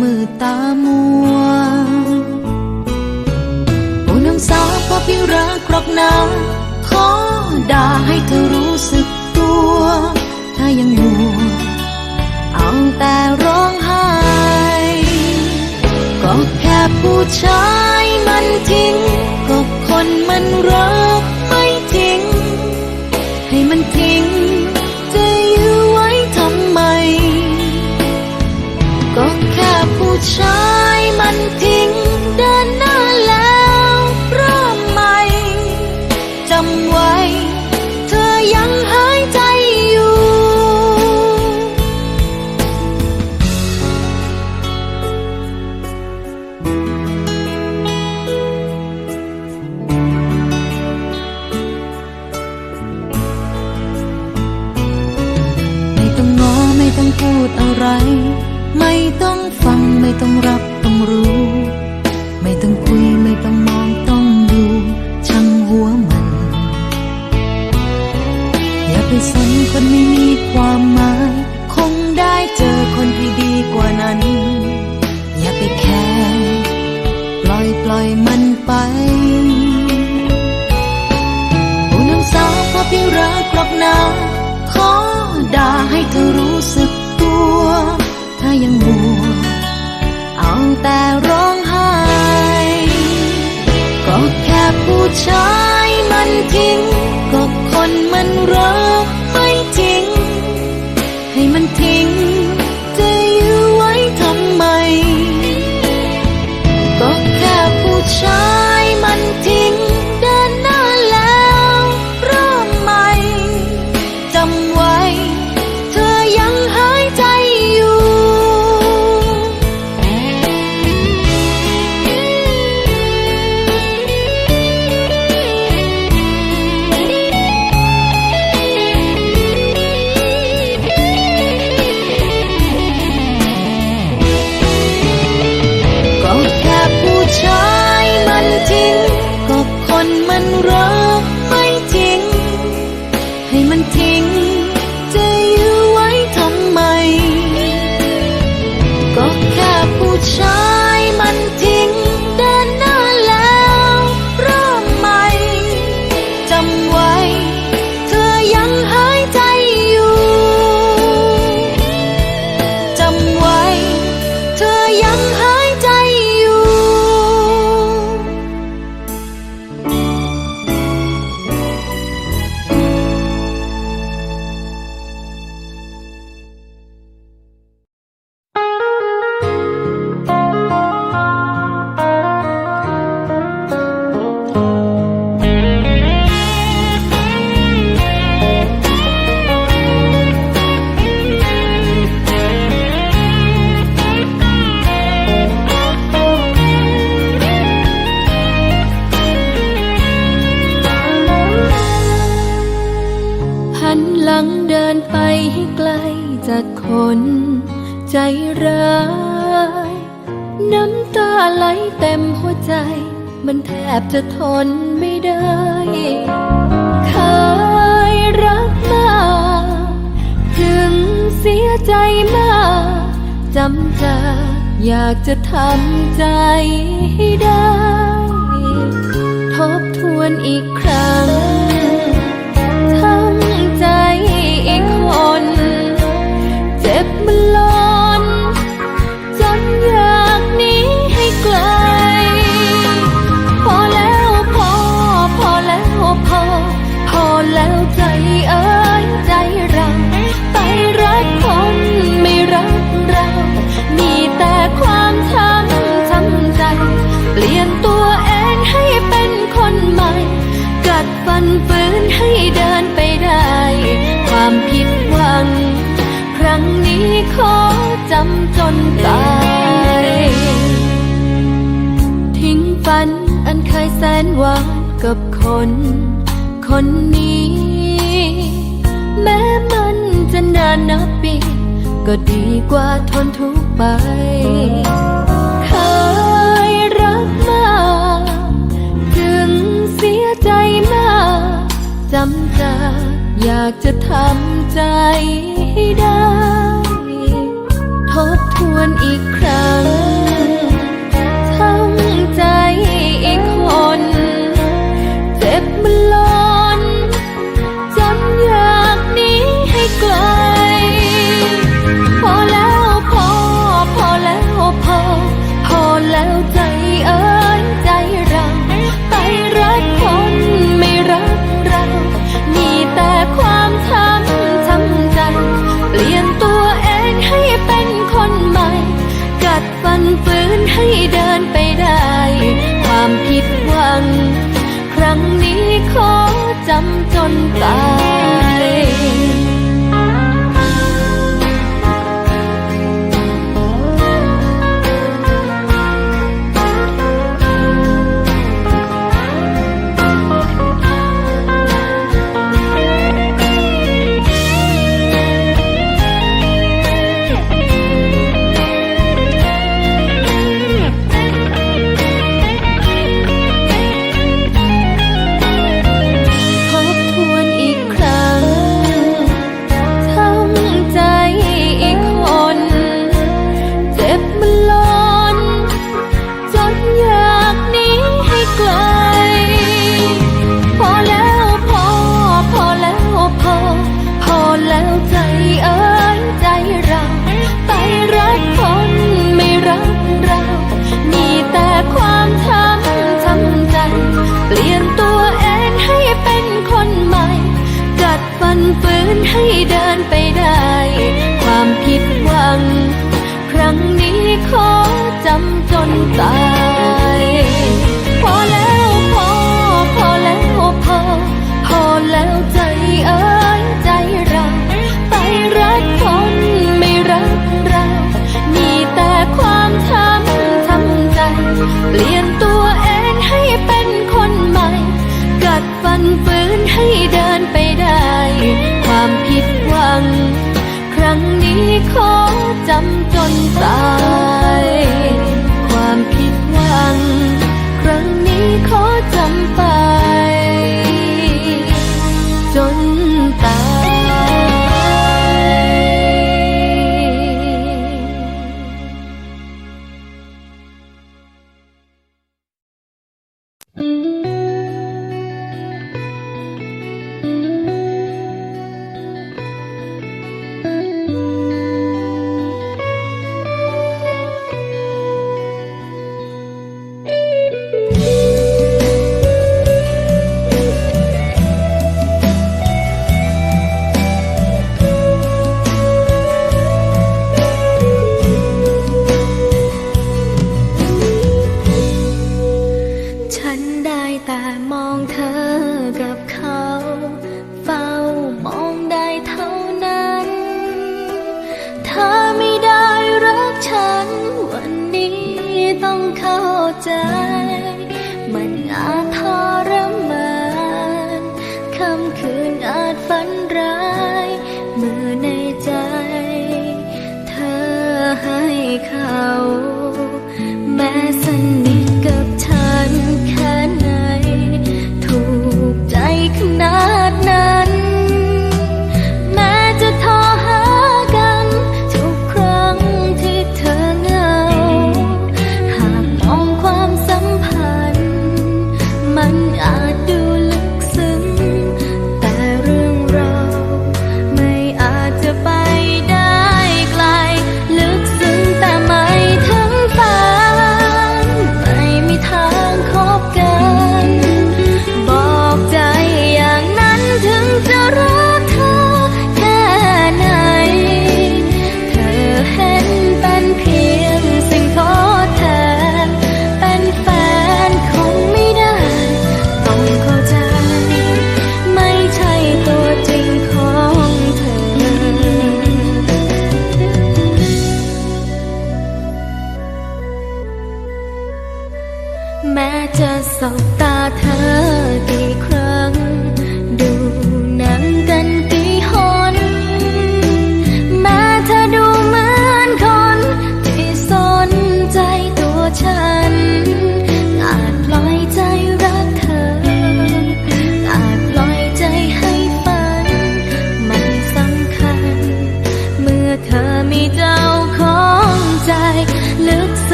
มือตามัวโอ้น้องสาวพอพี่รักรอกนะขอด่าให้เธอรู้สึกตัว ถ้ายังมัวเอาแต่ร้องไห้ก็แค่ผู้ชายมันทิ้งก็คนมันรัก ไรไม่ต้องฟังไม่ต้องรับต้องรู้ ไม่ต้องคุยไม่ต้องมองต้องดูช่างหัวมัน อย่าไปสนคนไม่มีความหมาย คงได้เจอคนที่ดีกว่านั้น อย่าไปแคร์ปล่อยปล่อยมันไปโอ้น้องสาวพอพี่รักหรอกนะขอด่าให้เธอรู้ คนมันรัก มันทิ้ง มันแทบจะทนไม่ได้เคยรักมากถึงเสียใจมากจำใจอยากจะทำใจให้ได้ ช้ำจนตาย ทิ้งฝันอันเคยแสนหวานกับคน คนนี้ แม้มันจะนานนับปี ก็ดีกว่าทนทุกไป เคยรักมากถึงเสียใจมากจำจากอยากจะทำใจ วนอีกครั้ง จนตาย lắm con ta.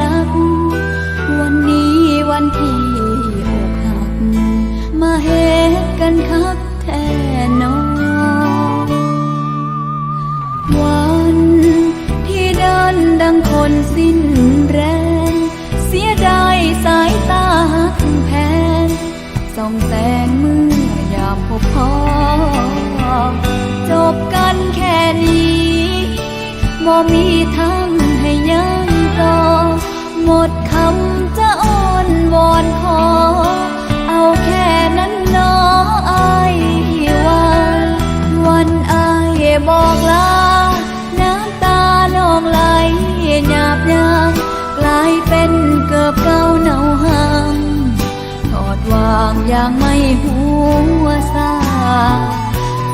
ลักวันนี้วันที่อกหัก มาเหตุกันคักแท้นอวันที่เดินดังคนสิ้นแรง เสียดายสายตาหักแพงส่องแสงเมื่อยามพบพอจบกันแค่นี้บ่มีทาง อนขอ เอาแค่นั้นนออายว่าวันอายบอกลา น้ำตาลองไหลหยาบยางกลายเป็นเกือบเก่าเนาหางถอดวางอย่างไม่หัวซา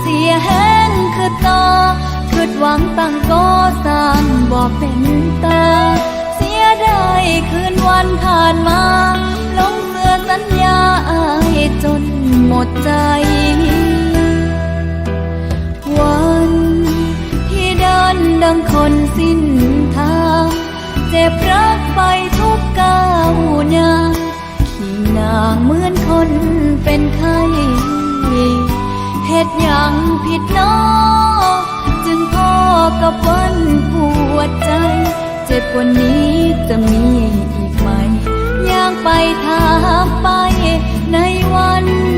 เสียแห้งคือต่อคืดหวังตั้งก็สร้างบอกเป็นตาเสียดายคืนวันผ่านมา สัญญาอายจนหมดใจ วันที่เดินดังคนสิ้นทาง เจ็บรักไปทุกก้าวย่างขี่นางเหมือนคนเป็นไข้เหตุอย่างผิดน้อจึงพ่อกับวันปวดใจ เจ็บกว่านี้จะมี ไหมย่างไปถามไปในวัน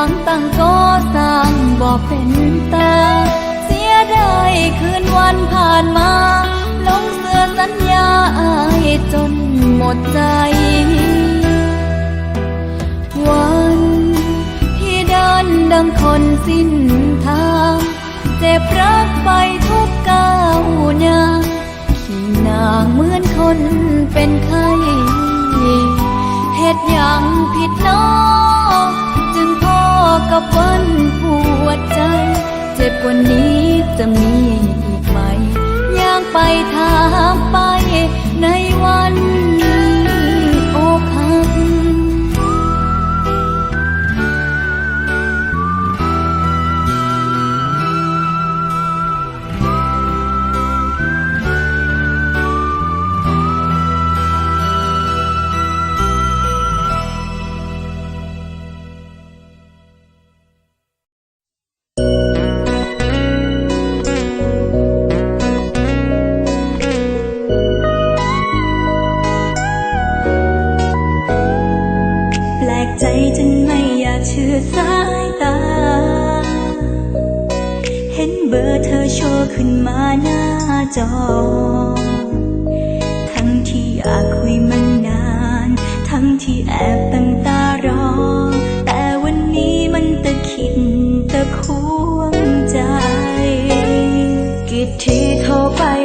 คืดหวังตั้งก็สร้างบอกเป็นตา เสียดายคืนวันผ่านมาลงเสือสัญญาอายจนหมดใจ วันที่เดินดังคนสิ้นทาง เจ็บรักไปทุกก้าวยางขี่นางเหมือนคนเป็นไข้เหตุอย่างผิดน้องพอ กับวันปวดใจ เจ็บกว่านี้จะมีอีกไหมย่างไปถามไปในวัน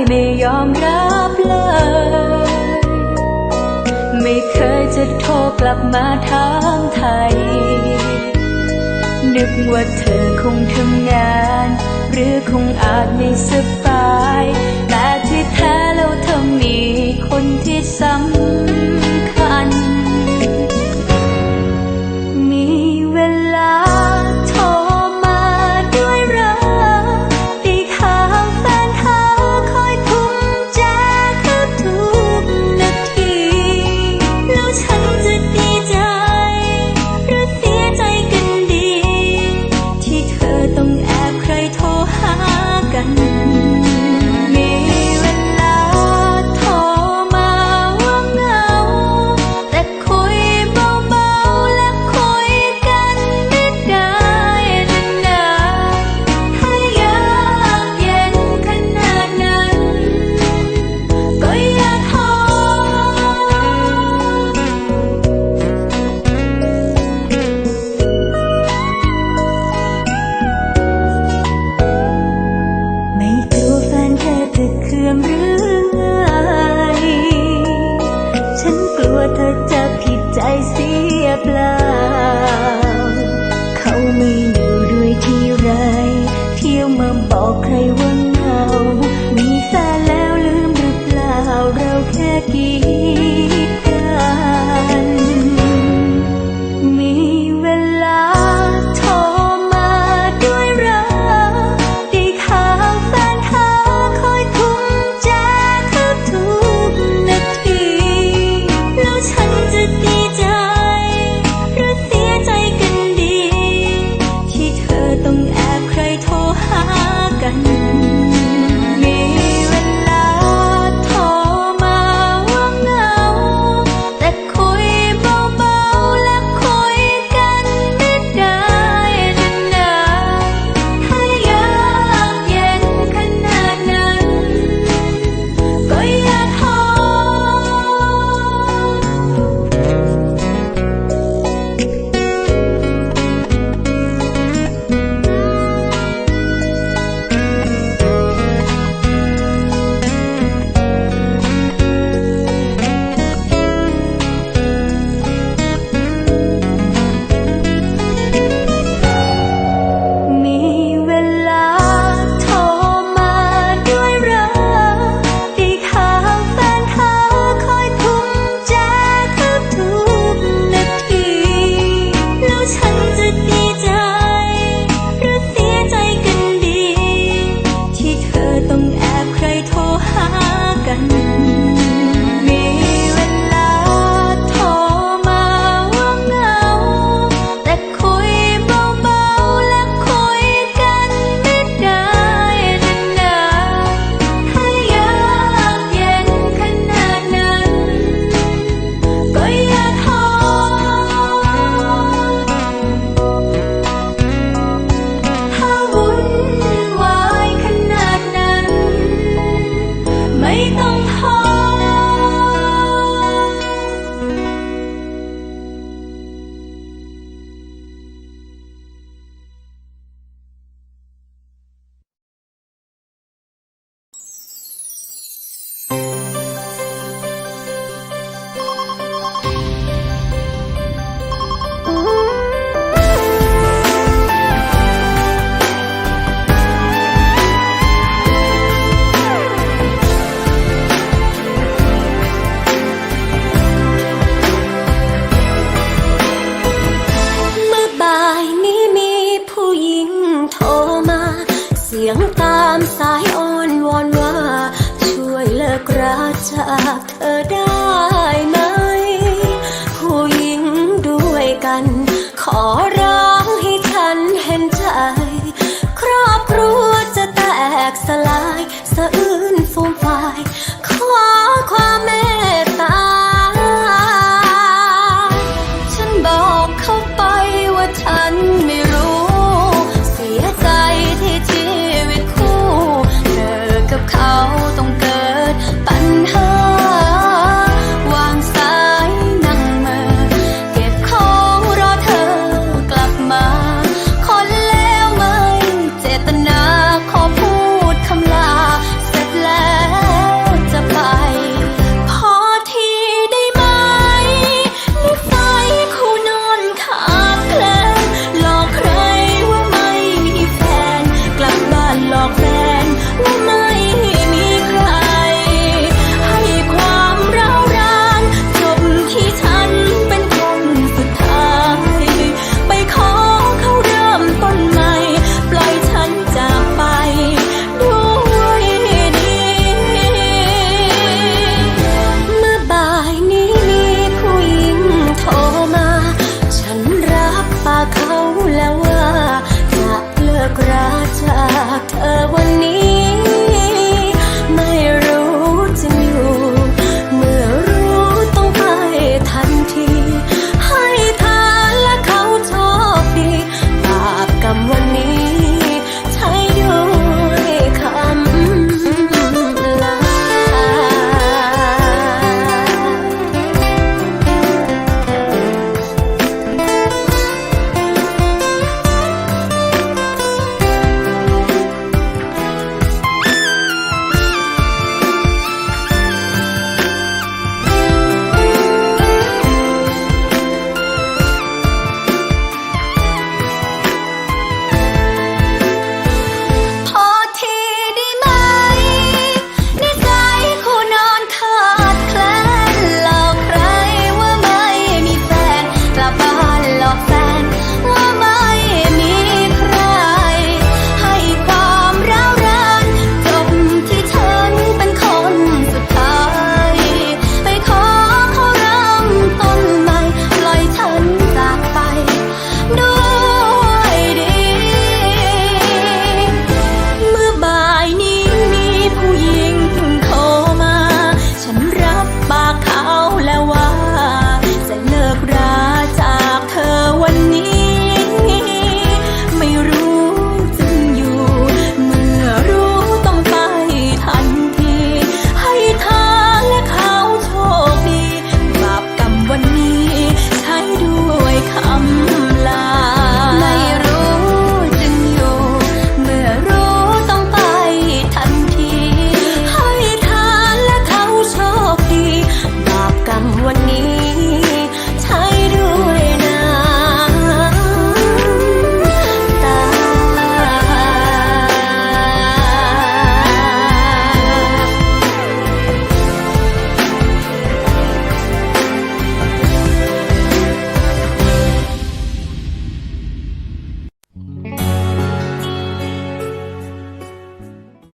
ไม่ยอมรับเลย ไม่เคยจะโทรกลับมาถามไทย นึกว่าเธอคงทำงาน หรือคงอาจไม่สบาย แต่ที่แท้แล้วเธอมีคนที่ซ้ำ